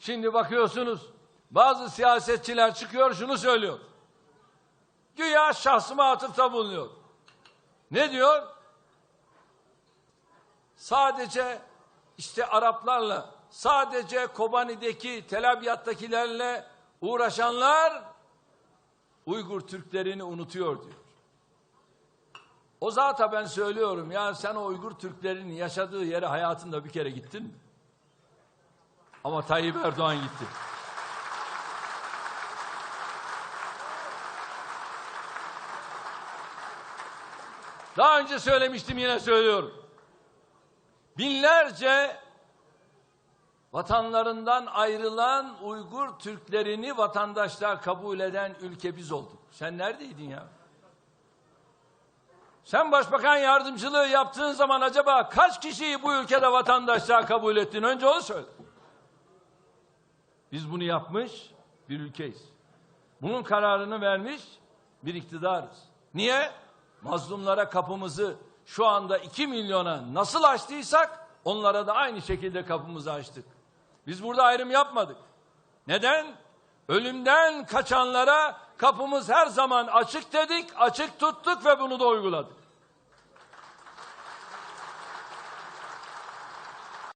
Şimdi bakıyorsunuz bazı siyasetçiler çıkıyor şunu söylüyor. Güya şahsıma atıfta bulunuyor. Ne diyor? Sadece işte Araplarla, sadece Kobani'deki, Tel Abyad'dakilerle uğraşanlar Uygur Türklerini unutuyor diyor. O zata ben söylüyorum ya sen o Uygur Türklerinin yaşadığı yere hayatında bir kere gittin mi? Ama Tayyip Erdoğan gitti. Daha önce söylemiştim yine söylüyorum. Binlerce vatanlarından ayrılan Uygur Türklerini vatandaşlar kabul eden ülke biz olduk. Sen neredeydin ya? Sen başbakan yardımcılığı yaptığın zaman acaba kaç kişiyi bu ülkede vatandaşlığa kabul ettin? Önce onu söyle. Biz bunu yapmış bir ülkeyiz. Bunun kararını vermiş bir iktidarız. Niye? Mazlumlara kapımızı şu anda 2 milyona nasıl açtıysak onlara da aynı şekilde kapımızı açtık. Biz burada ayrım yapmadık. Neden? Ölümden kaçanlara kapımız her zaman açık dedik, açık tuttuk ve bunu da uyguladık.